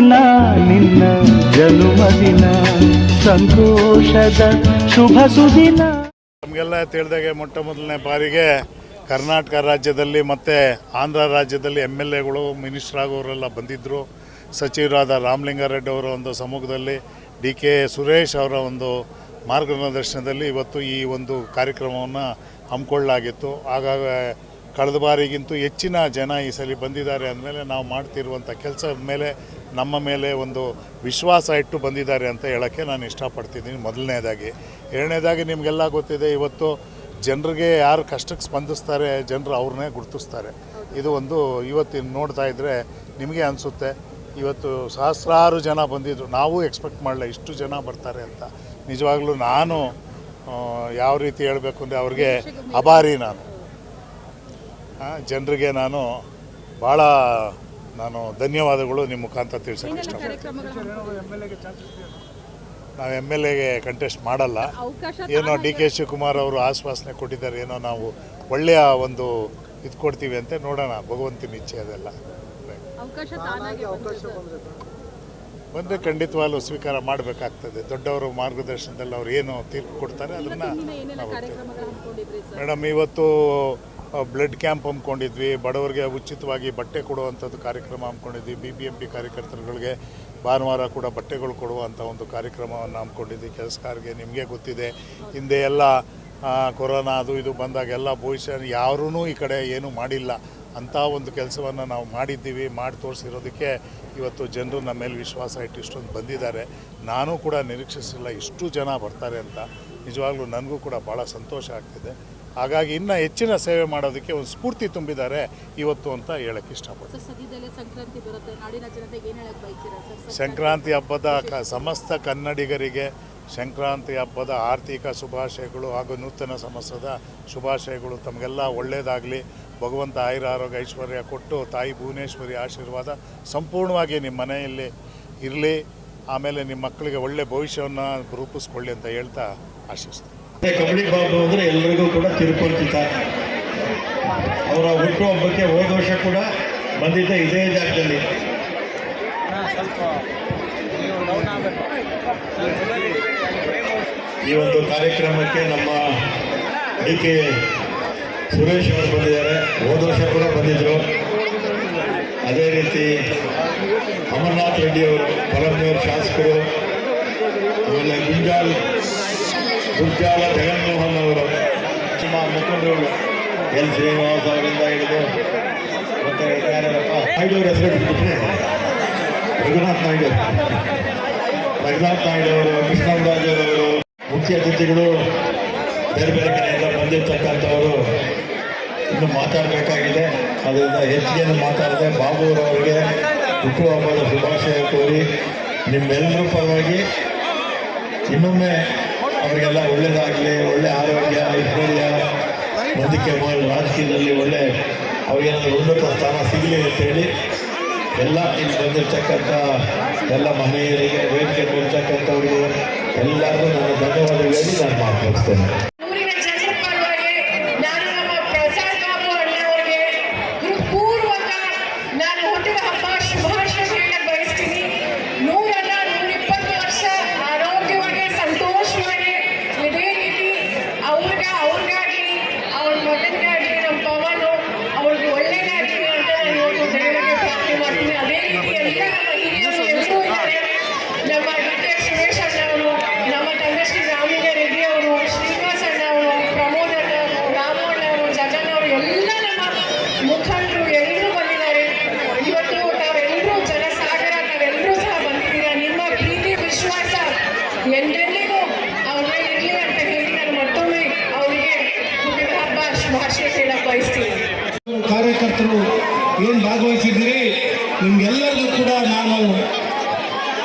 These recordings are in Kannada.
ದಿನ, ನಿನ್ನ ಜನ್ಮದಿನ ಸಂತೋಷದ ಶುಭ ಸುದಿನ. ನಮಗೆಲ್ಲ ತಿಳಿದಾಗೆ ಮೊಟ್ಟ ಮೊದಲನೇ ಬಾರಿಗೆ ಕರ್ನಾಟಕ ರಾಜ್ಯದಲ್ಲಿ ಮತ್ತು ಆಂಧ್ರ ರಾಜ್ಯದಲ್ಲಿ ಎಂ ಎಲ್ ಎಗಳು ಮಿನಿಸ್ಟರ್ ಆಗೋರೆಲ್ಲ ಬಂದಿದ್ದರು ಸಚಿವರಾದ ರಾಮಲಿಂಗಾರೆಡ್ಡಿ ಅವರ ಒಂದು ಸಮ್ಮುಖದಲ್ಲಿ, ಡಿ ಕೆ ಸುರೇಶ್ ಅವರ ಒಂದು ಮಾರ್ಗದರ್ಶನದಲ್ಲಿ ಇವತ್ತು ಈ ಒಂದು ಕಾರ್ಯಕ್ರಮವನ್ನು ಹಮ್ಮಿಕೊಳ್ಳಲಾಗಿತ್ತು. ಆಗಾಗ ಕಳೆದ ಬಾರಿಗಿಂತೂ ಹೆಚ್ಚಿನ ಜನ ಈ ಸಲ ಬಂದಿದ್ದಾರೆ ಅಂದಮೇಲೆ ನಾವು ಮಾಡ್ತಿರುವಂಥ ಕೆಲಸದ ಮೇಲೆ ನಮ್ಮ ಮೇಲೆ ಒಂದು ವಿಶ್ವಾಸ ಇಟ್ಟು ಬಂದಿದ್ದಾರೆ ಅಂತ ಹೇಳೋಕ್ಕೆ ನಾನು ಇಷ್ಟಪಡ್ತಿದ್ದೀನಿ ಮೊದಲನೇದಾಗಿ. ಎರಡನೇದಾಗಿ ನಿಮಗೆಲ್ಲ ಗೊತ್ತಿದೆ ಇವತ್ತು ಜನರಿಗೆ ಯಾರು ಕಷ್ಟಕ್ಕೆ ಸ್ಪಂದಿಸ್ತಾರೆ ಜನರು ಅವ್ರನ್ನೇ ಗುರುತಿಸ್ತಾರೆ. ಇದು ಒಂದು ಇವತ್ತಿನ ನೋಡ್ತಾ ಇದ್ದರೆ ನಿಮಗೆ ಅನಿಸುತ್ತೆ ಇವತ್ತು ಸಹಸ್ರಾರು ಜನ ಬಂದಿದ್ದರು ನಾವು ಎಕ್ಸ್ಪೆಕ್ಟ್ ಮಾಡಲ್ಲ ಇಷ್ಟು ಜನ ಬರ್ತಾರೆ ಅಂತ. ನಿಜವಾಗ್ಲೂ ನಾನು ಯಾವ ರೀತಿ ಹೇಳಬೇಕು ಅಂದರೆ ಅವ್ರಿಗೆ ಅಭಾರಿ ನಾನು. ಜನರಿಗೆ ನಾನು ಭಾಳ ನಾನು ಧನ್ಯವಾದಗಳು ನಿಮ್ಮ ಮುಖಾಂತರ ತಿಳಿಸೋಕೆ ಇಷ್ಟಪಡ್ತೀನಿ. ನಾವು ಎಂ ಎಲ್ ಎಗೆ ಕಂಟೆಸ್ಟ್ ಮಾಡಲ್ಲ. ಏನೋ ಡಿ ಕೆ ಶಿವಕುಮಾರ್ ಅವರು ಆಶ್ವಾಸನೆ ಕೊಟ್ಟಿದ್ದಾರೆ ಏನೋ ನಾವು ಒಳ್ಳೆಯ ಒಂದು ಇದು ಕೊಡ್ತೀವಿ ಅಂತ ನೋಡೋಣ ಭಗವಂತನ ಇಚ್ಛೆ ಅದೆಲ್ಲ. ಬಂದರೆ ಖಂಡಿತವಾಗ್ಲೂ ಸ್ವೀಕಾರ ಮಾಡಬೇಕಾಗ್ತದೆ. ದೊಡ್ಡವರು ಮಾರ್ಗದರ್ಶನದಲ್ಲಿ ಅವ್ರು ಏನು ತೀರ್ಪು ಕೊಡ್ತಾರೆ ಅದನ್ನು ಮೇಡಮ್ ಇವತ್ತು ಬ್ಲಡ್ ಕ್ಯಾಂಪ್ ಹಮ್ಮಿಕೊಂಡಿದ್ವಿ ಬಡವರಿಗೆ ಉಚಿತವಾಗಿ ಬಟ್ಟೆ ಕೊಡುವಂಥದ್ದು ಕಾರ್ಯಕ್ರಮ ಹಮ್ಮಿಕೊಂಡಿದ್ವಿ ಬಿ ಬಿ ಎಂ ಪಿ ಕಾರ್ಯಕರ್ತರುಗಳಿಗೆ ಭಾನುವಾರ ಕೂಡ ಬಟ್ಟೆಗಳು ಕೊಡುವಂಥ ಒಂದು ಕಾರ್ಯಕ್ರಮವನ್ನು ಹಮ್ಮಿಕೊಂಡಿದ್ವಿ ಕೆಲಸಗಾರರಿಗೆ ನಿಮಗೆ ಗೊತ್ತಿದೆ. ಹಿಂದೆ ಎಲ್ಲ ಕೊರೋನಾ ಅದು ಇದು ಬಂದಾಗ ಎಲ್ಲ ಭವಿಷ್ಯ ಯಾರೂ ಈ ಕಡೆ ಏನೂ ಮಾಡಿಲ್ಲ. ಅಂಥ ಒಂದು ಕೆಲಸವನ್ನು ನಾವು ಮಾಡಿದ್ದೀವಿ. ಮಾಡಿ ತೋರಿಸಿರೋದಕ್ಕೆ ಇವತ್ತು ಜನರು ನಮ್ಮ ಮೇಲೆ ವಿಶ್ವಾಸ ಇಟ್ಟು ಇಷ್ಟೊಂದು ಬಂದಿದ್ದಾರೆ. ನಾನು ಕೂಡ ನಿರೀಕ್ಷಿಸಿಲ್ಲ ಇಷ್ಟು ಜನ ಬರ್ತಾರೆ ಅಂತ. ನಿಜವಾಗ್ಲೂ ನನಗೂ ಕೂಡ ಭಾಳ ಸಂತೋಷ ಆಗ್ತಿದೆ. ಹಾಗಾಗಿ ಇನ್ನೂ ಹೆಚ್ಚಿನ ಸೇವೆ ಮಾಡೋದಕ್ಕೆ ಒಂದು ಸ್ಫೂರ್ತಿ ತುಂಬಿದ್ದಾರೆ ಇವತ್ತು ಅಂತ ಹೇಳಕ್ಕೆ ಇಷ್ಟಪಡ್ತೀನಿ. ಸಂಕ್ರಾಂತಿ ಹಬ್ಬದ ಕ ಸಮಸ್ತ ಕನ್ನಡಿಗರಿಗೆ ಸಂಕ್ರಾಂತಿ ಹಬ್ಬದ ಆರ್ಥಿಕ ಶುಭಾಶಯಗಳು ಹಾಗೂ ನೂತನ ಸಂವತ್ಸರದ ಶುಭಾಶಯಗಳು. ತಮಗೆಲ್ಲ ಒಳ್ಳೆಯದಾಗಲಿ ಭಗವಂತ ಆಯುರ ಆರೋಗ್ಯ ಐಶ್ವರ್ಯ ಕೊಟ್ಟು ತಾಯಿ ಭುವನೇಶ್ವರಿ ಆಶೀರ್ವಾದ ಸಂಪೂರ್ಣವಾಗಿ ನಿಮ್ಮ ಮನೆಯಲ್ಲಿ ಇರಲಿ. ಆಮೇಲೆ ನಿಮ್ಮ ಮಕ್ಕಳಿಗೆ ಒಳ್ಳೆಯ ಭವಿಷ್ಯವನ್ನು ರೂಪಿಸ್ಕೊಳ್ಳಿ ಅಂತ ಹೇಳ್ತಾ ಆಶಿಸ್ತೀನಿ. ಕಬಡ್ಡಿ ಬಾಬು ಅಂದರೆ ಎಲ್ಲರಿಗೂ ಕೂಡ ತಿರುಪತಿತ. ಅವರ ಹುಟ್ಟುಹಬ್ಬಕ್ಕೆ ಹೋದ ವರ್ಷ ಕೂಡ ಬಂದಿದ್ದ ಇದೇ ಜಾಗದಲ್ಲಿ. ಈ ಒಂದು ಕಾರ್ಯಕ್ರಮಕ್ಕೆ ನಮ್ಮ ಡಿ ಕೆ ಸುರೇಶ್ ಅವರು ಬಂದಿದ್ದಾರೆ. ಹೋದ ವರ್ಷ ಕೂಡ ಬಂದಿದ್ರು. ಅದೇ ರೀತಿ ಅಮರ್ನಾಥ್ ರೆಡ್ಡಿ ಅವರು ಶಾಸಕರು, ಆಮೇಲೆ ಗುಂಜಾಲ್ ಗುರ್ಜಾಲ ಜಗನ್ಮೋಹನ್ ಅವರು. ಸುಮಾರು ಮುಖಂಡರು ಎಲ್ ಶ್ರೀನಿವಾಸ್ ಅವರಿಂದ ಹಿಡಿದು ಮತ್ತೆ ನಾಯ್ಡು ಅವರ ಹೆಸರು ರಘುನಾಥ್ ನಾಯ್ಡು. ರಘುನಾಥ್ ನಾಯ್ಡು ಅವರು ಕೃಷ್ಣ ರಾಜರವರು ಮುಖ್ಯ ಅತಿಥಿಗಳು, ಬೇರೆ ಬೇರೆ ಕಡೆಯಿಂದ ಬಂದಿರ್ತಕ್ಕಂಥವರು. ಇನ್ನು ಮಾತಾಡಬೇಕಾಗಿದೆ. ಅದರಿಂದ ಹೆಚ್ಚಿಗೆ ಮಾತಾಡದೆ ಬಾಬು ಅವರಿಗೆ ಹುಟ್ಟುಹಬ್ಬದ ಶುಭಾಶಯ ಕೋರಿ ನಿಮ್ಮೆಲ್ಲರ ಪರವಾಗಿ ಇನ್ನೊಮ್ಮೆ ಅವರಿಗೆಲ್ಲ ಒಳ್ಳೇದಾಗಲಿ, ಒಳ್ಳೆ ಆರೋಗ್ಯ ಐಶ್ವರ್ಯ ಮುಂದಕ್ಕೆ ಮಾಡಿ. ರಾಜಕೀಯದಲ್ಲಿ ಒಳ್ಳೆ ಅವರಿಗೇನಾದ್ರು ಉನ್ನತ ಸ್ಥಾನ ಸಿಗಲಿ ಅಂತೇಳಿ ಎಲ್ಲ ಇಲ್ಲಿ ಬಂದಿರ್ತಕ್ಕಂಥ ಎಲ್ಲ ಮಹಿಳೆಯರಿಗೆ, ವೇದಿಕೆ ಬಂದಿರ್ತಕ್ಕಂಥವ್ರಿಗೆ ಎಲ್ಲರಿಗೂ ನನ್ನ ಹೇಳಿ ನಾನು ಮಾತನಾಡ್ತೇನೆ ನಿಮ್ಗೆಲ್ಲರಿಗೂ ಕೂಡ ನಾನು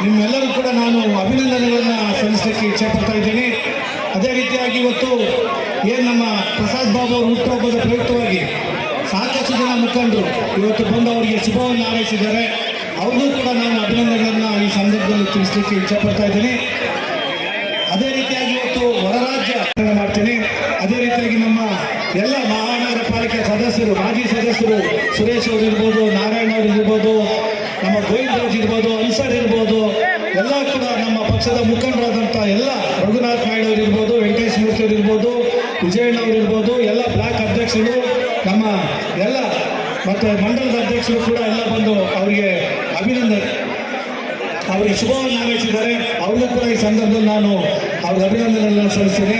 ನಿಮ್ಮೆಲ್ಲರೂ ಕೂಡ ನಾನು ಅಭಿನಂದನೆಗಳನ್ನು ಸಲ್ಲಿಸಲಿಕ್ಕೆ ಇಚ್ಛೆಪಡ್ತಾ ಇದ್ದೀನಿ. ಅದೇ ರೀತಿಯಾಗಿ ಇವತ್ತು ಏನು ನಮ್ಮ ಪ್ರಸಾದ್ ಬಾಬು ಅವರು ಹುಟ್ಟುಹಬ್ಬದ ಪ್ರಯುಕ್ತವಾಗಿ ಸಾಕಷ್ಟು ಜನ ಮುಖಂಡರು ಇವತ್ತು ಬಂದು ಅವರಿಗೆ ಶುಭವನ್ನು ಹಾರೈಸಿದ್ದಾರೆ. ಅವ್ರಿಗೂ ಕೂಡ ನಾನು ಅಭಿನಂದನೆಗಳನ್ನು ಈ ಸಂದರ್ಭದಲ್ಲಿ ತಿಳಿಸಲಿಕ್ಕೆ ಇಚ್ಛೆಪಡ್ತಾ ಇದ್ದೀನಿ. ಅದೇ ರೀತಿಯಾಗಿ ಇವತ್ತು ಹೊರರಾಜ್ಯ ಮಾಡ್ತೀನಿ. ಅದೇ ರೀತಿಯಾಗಿ ನಮ್ಮ ಎಲ್ಲ ಮಹಾನಗರ ಪಾಲಿಕೆ ಸದಸ್ಯರು, ಮಾಜಿ ಸದಸ್ಯರು ಸುರೇಶ್ ಅವರು ಇರ್ಬೋದು, ನಾರಾಯಣ ಅವರು ಇರ್ಬೋದು ನಮ್ಮ ಗೋವಿಂದರಾಜ್ ಇರ್ಬೋದು ಅನ್ಸರ್ ಇರ್ಬೋದು, ಎಲ್ಲ ಕೂಡ ನಮ್ಮ ಪಕ್ಷದ ಮುಖಂಡರಾದಂಥ ಎಲ್ಲ ರಘುನಾಥ್ ನಾಯ್ಡು ಅವರು ಇರ್ಬೋದು, ವೆಂಕಟೇಶ್ ಮೂರ್ತಿ ಅವರು ಇರ್ಬೋದು, ವಿಜಯಣ್ಣ ಅವರು ಇರ್ಬೋದು, ಎಲ್ಲ ಬ್ಲಾಕ್ ಅಧ್ಯಕ್ಷರು, ನಮ್ಮ ಎಲ್ಲ ಮತ್ತು ಮಂಡಲದ ಅಧ್ಯಕ್ಷರು ಕೂಡ ಎಲ್ಲ ಬಂದು ಅವರಿಗೆ ಅಭಿನಂದನೆ. ಅವರಿಗೆ ಶುಭವನ್ನು ಹಾರೈಸಿದ್ದಾರೆ. ಅವರಿಗೂ ಕೂಡ ಈ ಸಂದರ್ಭದಲ್ಲಿ ನಾನು ಅವ್ರಿಗೆ ಅಭಿನಂದನೆಗಳನ್ನು ಸಲ್ಲಿಸ್ತೇನೆ.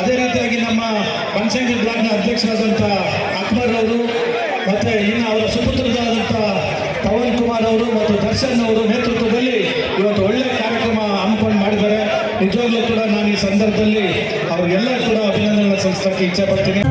ಅದೇ ರೀತಿಯಾಗಿ ನಮ್ಮ ಬನಶಂಕರಿ ಬ್ಲಾಕ್ನ ಅಧ್ಯಕ್ಷರಾದಂಥ ಅಕ್ಬರ್ ಅವರು, ಮತ್ತು ಇನ್ನು ಅವರ ಸುಪುತ್ರರಾದಂಥ ಪವನ್ ಕುಮಾರ್ ಅವರು ಮತ್ತು ದರ್ಶನ್ ಅವರು ನೇತೃತ್ವದಲ್ಲಿ ಇವತ್ತು ಒಳ್ಳೆಯ ಕಾರ್ಯಕ್ರಮ ಹಮ್ಮಿಕೊಂಡು ಮಾಡಿದ್ದಾರೆ. ನಿಜವಾಗ್ಲೂ ಕೂಡ ನಾನು ಈ ಸಂದರ್ಭದಲ್ಲಿ ಅವ್ರಿಗೆಲ್ಲ ಕೂಡ ಅಭಿನಂದನೆ ಸಲ್ಲಿಸೋಕ್ಕೆ ಇಚ್ಛೆ ಪಡ್ತೀನಿ.